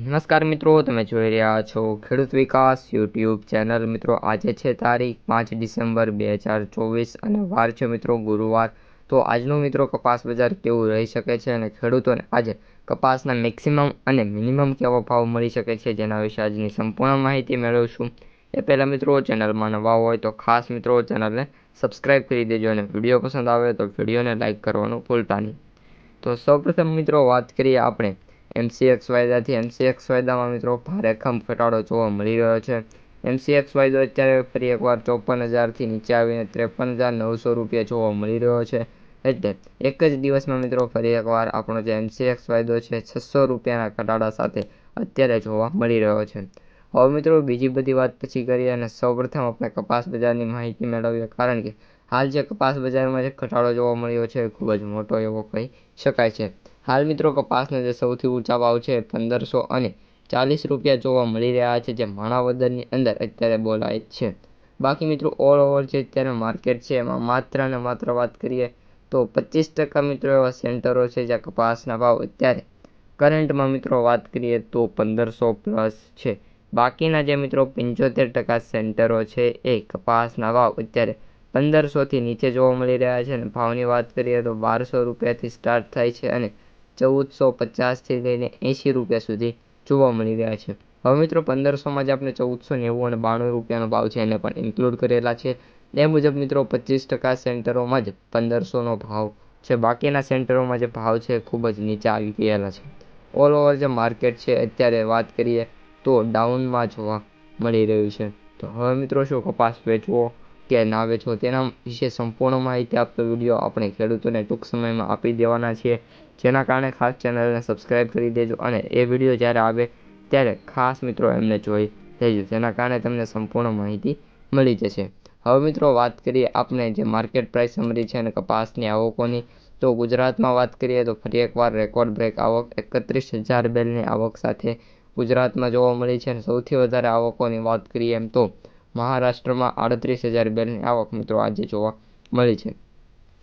નમસ્કાર મિત્રો, તમે જોઈ રહ્યા છો ખેડૂત વિકાસ યુટ્યુબ ચેનલ. મિત્રો, આજે છે તારીખ પાંચ ડિસેમ્બર બે હજાર ચોવીસ અને વાર છે મિત્રો ગુરુવાર. તો આજનો મિત્રો કપાસ બજાર કેવું રહી શકે છે અને ખેડૂતોને આજે કપાસના મેક્સિમમ અને મિનિમમ કેવો ભાવ મળી શકે છે જેના વિશે આજની સંપૂર્ણ માહિતી મેળવશું. એ પહેલાં મિત્રો, ચેનલમાં નવા હોય તો ખાસ મિત્રો ચેનલને સબસ્ક્રાઈબ કરી દેજો અને વીડિયો પસંદ આવે તો વિડીયોને લાઇક કરવાનું ભૂલતા નહીં. તો સૌપ્રથમ મિત્રો વાત કરીએ આપણે એમસીએક્સ વાયદાથી એમસીએક્સ વાયદામાં મિત્રો ભારે ખમ ઘટાડો જોવા મળી રહ્યો છે. એમસીએક્સ વાયદો અત્યારે ફરી એકવાર ચોપન હજારથી નીચે આવીને ત્રેપન હજાર નવસો રૂપિયા જોવા મળી રહ્યો છે. એટલે એક જ દિવસમાં મિત્રો ફરી એકવાર આપણો જે એમસીએક્સ વાયદો છે છસો રૂપિયાના ઘટાડા સાથે અત્યારે જોવા મળી રહ્યો છે. હવે મિત્રો બીજી બધી વાત પછી કરીએ અને સૌપ્રથમ આપણે કપાસ બજારની માહિતી મેળવીએ કારણ કે હાલ જે કપાસ બજારમાં જે ઘટાડો જોવા મળ્યો છે ખૂબ જ મોટો એવો કહી શકાય છે. હાલ મિત્રો કપાસના જે સૌથી ઊંચા ભાવ છે પંદરસો અને ચાલીસ રૂપિયા જોવા મળી રહ્યા છે, જે માણાવદરની અંદર અત્યારે બોલાય છે. બાકી મિત્રો ઓલ ઓવર જે અત્યારે માર્કેટ છે, એમાં માત્ર ને માત્ર વાત કરીએ તો પચીસ ટકા મિત્રો એવા સેન્ટરો છે, જ્યાં કપાસના ભાવ અત્યારે કરંટમાં મિત્રો વાત કરીએ તો પંદરસો પ્લસ છે. બાકીના જે મિત્રો પંચોતેર ટકા સેન્ટરો છે, એ કપાસના ભાવ અત્યારે પંદરસોથી નીચે જોવા મળી રહ્યા છે અને ભાવની વાત કરીએ તો બારસો રૂપિયાથી સ્ટાર્ટ થાય છે અને ચૌદસો પચાસથી લઈને એંશી રૂપિયા સુધી જોવા મળી રહ્યા છે. હવે મિત્રો, પંદરસોમાં જ આપણે ચૌદસો નેવું અને બાણું રૂપિયાનો ભાવ છે, એને પણ ઇન્ક્લુડ કરેલા છે. એ મુજબ મિત્રો, પચીસ ટકા સેન્ટરોમાં જ પંદરસોનો ભાવ છે. બાકીના સેન્ટરોમાં જે ભાવ છે ખૂબ જ નીચે આવી ગયેલા છે. ઓલ ઓવર જે માર્કેટ છે, અત્યારે વાત કરીએ તો ડાઉનમાં જોવા મળી રહ્યું છે. તો હવે મિત્રો, શું કપાસ વેચવો? કે ના વેચવો તેના વિશે સંપૂર્ણ માહિતી આપતો વીડિયો આપણે ખેડૂતોને ટૂંક સમયમાં આપી દેવાના છીએ. જેના કારણે ખાસ ચેનલને સબસ્ક્રાઈબ કરી દેજો અને એ વીડિયો જ્યારે આવે ત્યારે ખાસ મિત્રો એમને જોઈ લેજો. જેના કારણે તમને સંપૂર્ણ માહિતી મળી જશે. હવે મિત્રો વાત કરીએ આપણે જે માર્કેટ પ્રાઇસ સમરી છે અને કપાસની આવકોની. તો ગુજરાતમાં વાત કરીએ તો ફરી એકવાર રેકોર્ડ બ્રેક આવક એકત્રીસ હજાર બેલની આવક સાથે ગુજરાતમાં જોવા મળી છે અને સૌથી વધારે આવકોની વાત કરીએ એમ તો મહારાષ્ટ્રમાં આડત્રીસ હજાર બેલની આવક મિત્રો આજે જોવા મળી છે.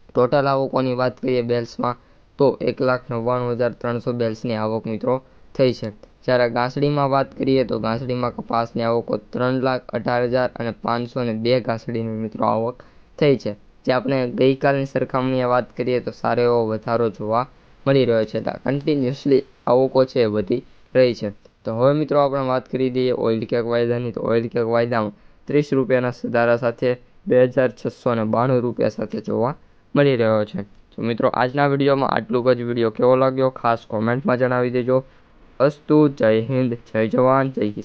ટોટલ આવકોની વાત કરીએ બેલ્સમાં, તો એક લાખ નવ્વાણું હજાર ત્રણસો બેલ્સની આવક મિત્રો થઈ છે. જ્યારે ઘાસડીમાં વાત કરીએ તો ઘાસડીમાં કપાસની આવકો ત્રણ લાખ અઢાર હજાર અને પાંચસો ને બે ઘાસડીની મિત્રો આવક થઈ છે. જે આપણે ગઈકાલની સરખામણીએ વાત કરીએ તો સારો એવો વધારો જોવા મળી રહ્યો છે. કન્ટિન્યુઅસલી આવકો છે એ વધી રહી છે. તો હવે મિત્રો આપણે વાત કરી દઈએ ઓઇલ કેક વાયદાની. તો ઓઇલ કેક વાયદામાં ત્રીસ રૂપિયાના સુધારા સાથે બે હજાર છસો ને બાણું રૂપિયા સાથે જોવા મળી રહ્યો છે. તો મિત્રો, આજના વિડીયોમાં આટલું જ. વીડિયો કેવો લાગ્યો? ખાસ કોમેન્ટમાં જણાવી દેજો. અસ્તુ, જય હિન્દ, જય જવાન, જય કિસાન.